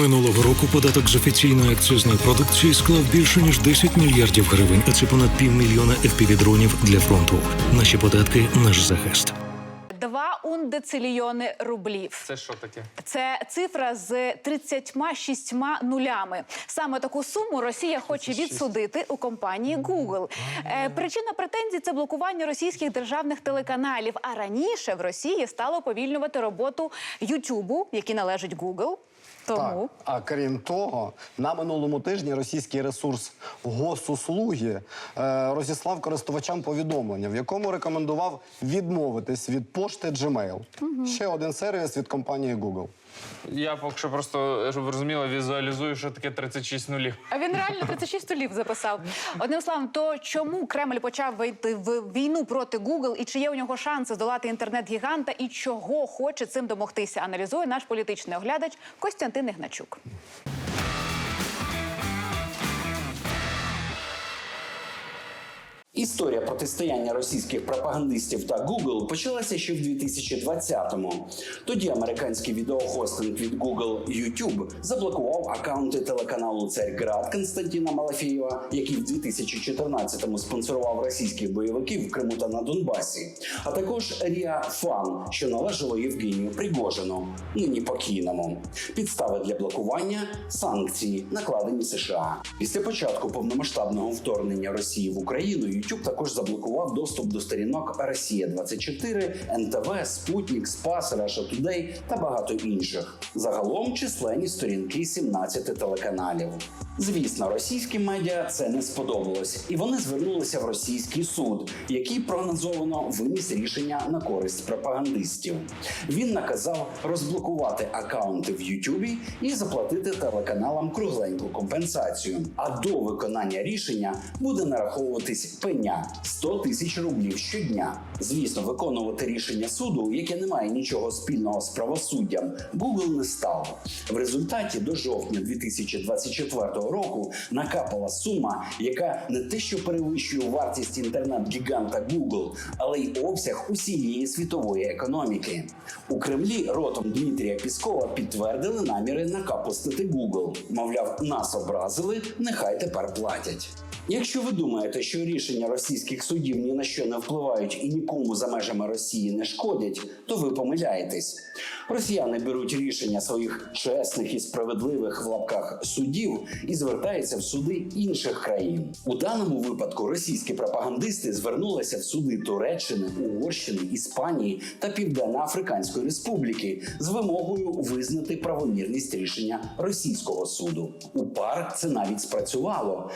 Минулого року податок з офіційної акцизної продукції склав більше ніж 10 мільярдів гривень, а це понад півмільйона FPV-дронів для фронту. Наші податки наш захист. Два ундецильйони рублів. Це що таке? Це цифра з 36 нулями. Саме таку суму Росія хоче відсудити у компанії Google. Е, причина претензій це блокування російських державних телеканалів. А раніше в Росії стало повільнювати роботу Ютубу, який належить Google. Тому Так. А крім того, на минулому тижні російський ресурс госуслуги е, розіслав користувачам повідомлення, в якому рекомендував відмовитись від пошти Gmail. Ще один сервіс від компанії Google. Я поки що просто, щоб ви розуміли, візуалізую, що таке 36 нулів. А він реально 36 нулів записав. Одним словом, то чому Кремль почав вийти в війну проти Google і чи є у нього шанси здолати інтернет-гіганта і чого хоче цим домогтися? Аналізує наш політичний оглядач Костянтин Ігначук. Історія протистояння російських пропагандистів та Google почалася ще в 2020-му. Тоді американський відеохостинг від Google YouTube заблокував акаунти телеканалу Царьград Константина Малафєєва, який в 2014-му спонсорував російських бойовиків в Криму та на Донбасі, а також Ріа Фан, що належало Євгенію Пригожину, нині покійному. Підстави для блокування санкції, накладені США. Після початку повномасштабного вторгнення Росії в Україну YouTube також заблокував доступ до сторінок Росія 24 НТВ, Спутник, Спас, Раша Today та багато інших. Загалом численні сторінки 17 телеканалів. Звісно, російським медіа це не сподобалось, і вони звернулися в російський суд, який прогнозовано виніс рішення на користь пропагандистів. Він наказав розблокувати акаунти в Ютубі і заплатити телеканалам кругленьку компенсацію. А до виконання рішення буде нараховуватись пеня 100 тисяч рублів щодня. Звісно, виконувати рішення суду, яке не має нічого спільного з правосуддям, Google не став. В результаті до жовтня 2024 року накапала сума, яка не те, що перевищує вартість інтернет-гіганта Google, але й обсяг усієї світової економіки. У Кремлі ротом Дмитрія Піскова підтвердили наміри накапустити Google. Мовляв, нас образили, нехай тепер платять. Якщо ви думаєте, що рішення російських судів ні на що не впливають і нікому за межами Росії не шкодять, то ви помиляєтесь. Росіяни беруть рішення своїх чесних і справедливих в лапках судів і звертаються в суди інших країн. У даному випадку російські пропагандисти звернулися в суди Туреччини, Угорщини, Іспанії та Південно-Африканської Республіки з вимогою визнати правомірність рішення російського суду. У пар це навіть спрацювало.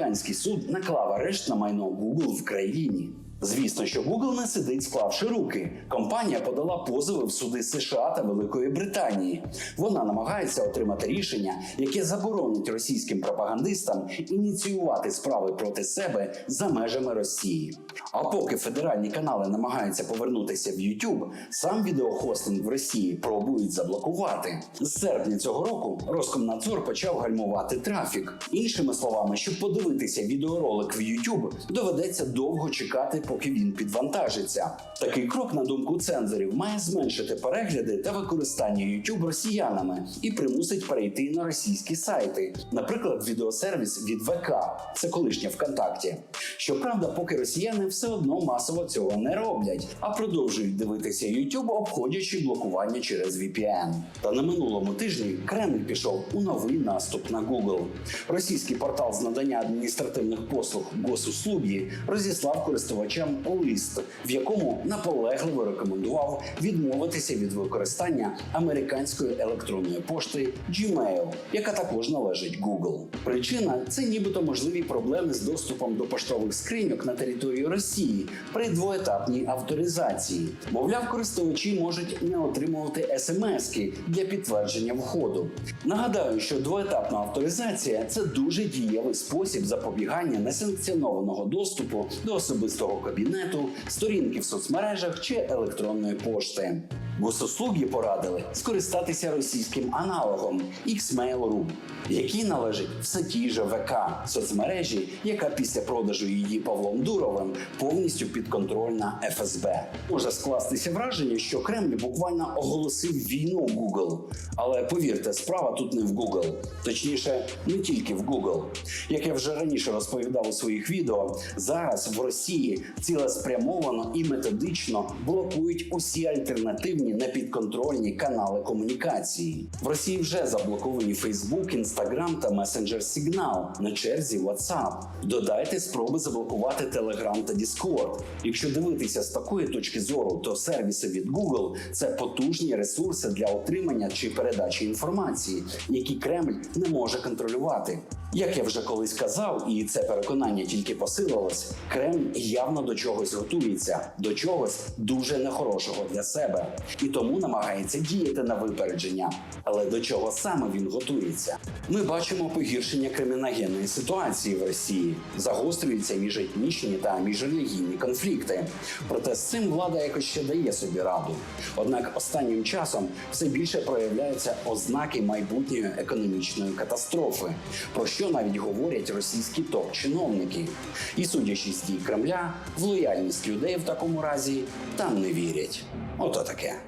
Південно-Африканський суд наклав арешт на майно Google в країні. Звісно, що Google не сидить, склавши руки. Компанія подала позови в суди США та Великої Британії. Вона намагається отримати рішення, яке заборонить російським пропагандистам ініціювати справи проти себе за межами Росії. А поки федеральні канали намагаються повернутися в YouTube, сам відеохостинг в Росії пробують заблокувати. З серпня цього року Роскомнадзор почав гальмувати трафік. Іншими словами, щоб подивитися відеоролик в YouTube, доведеться довго чекати, поки він підвантажиться. Такий крок, на думку цензорів, має зменшити перегляди та використання YouTube росіянами і примусить перейти на російські сайти, наприклад, відеосервіс від ВК, це колишнє ВКонтакті. Щоправда, поки росіяни все одно масово цього не роблять, а продовжують дивитися YouTube, обходячи блокування через VPN. Та на минулому тижні Кремль пішов у новий наступ на Google. Російський портал з надання адміністративних послуг госуслуги розіслав користувачам лист, в якому наполегливо рекомендував відмовитися від використання американської електронної пошти Gmail, яка також належить Google. Причина це нібито можливі проблеми з доступом до поштових скриньок на території Росії при двоетапній авторизації. Мовляв, користувачі можуть не отримувати смски для підтвердження входу. Нагадаю, що двоетапна авторизація це дуже дієвий спосіб запобігання несанкціонованого доступу до особистого кабінету, сторінки в соцмережах чи електронної пошти. Госослуги порадили скористатися російським аналогом Xmail.ru, який належить все тій же ВК соцмережі, яка після продажу її Павлом Дуровим повністю підконтрольна ФСБ. Може скластися враження, що Кремль буквально оголосив війну Google. Але повірте, справа тут не в Google, точніше, не тільки в Google. Як я вже раніше розповідав у своїх відео, зараз в Росії цілеспрямовано і методично блокують усі альтернативні непідконтрольні канали комунікації. В Росії вже заблоковані Facebook, Instagram та месенджер Signal, на черзі WhatsApp. Додайте спроби заблокувати Telegram та Discord. Якщо дивитися з такої точки зору, то сервіси від Google – це потужні ресурси для отримання чи передачі інформації, які Кремль не може контролювати. Як я вже колись казав, і це переконання тільки посилилось, Кремль явно до чогось готується, до чогось дуже нехорошого для себе, і тому намагається діяти на випередження. Але до чого саме він готується? Ми бачимо погіршення криміногенної ситуації в Росії, загострюються міжетнічні та міжрелігійні конфлікти. Проте з цим влада якось ще дає собі раду. Однак останнім часом все більше проявляються ознаки майбутньої економічної катастрофи, про що навіть говорять російські топ-чиновники. І судячи з дій Кремля, в лояльність людей в такому разі там не вірять. Ото таке.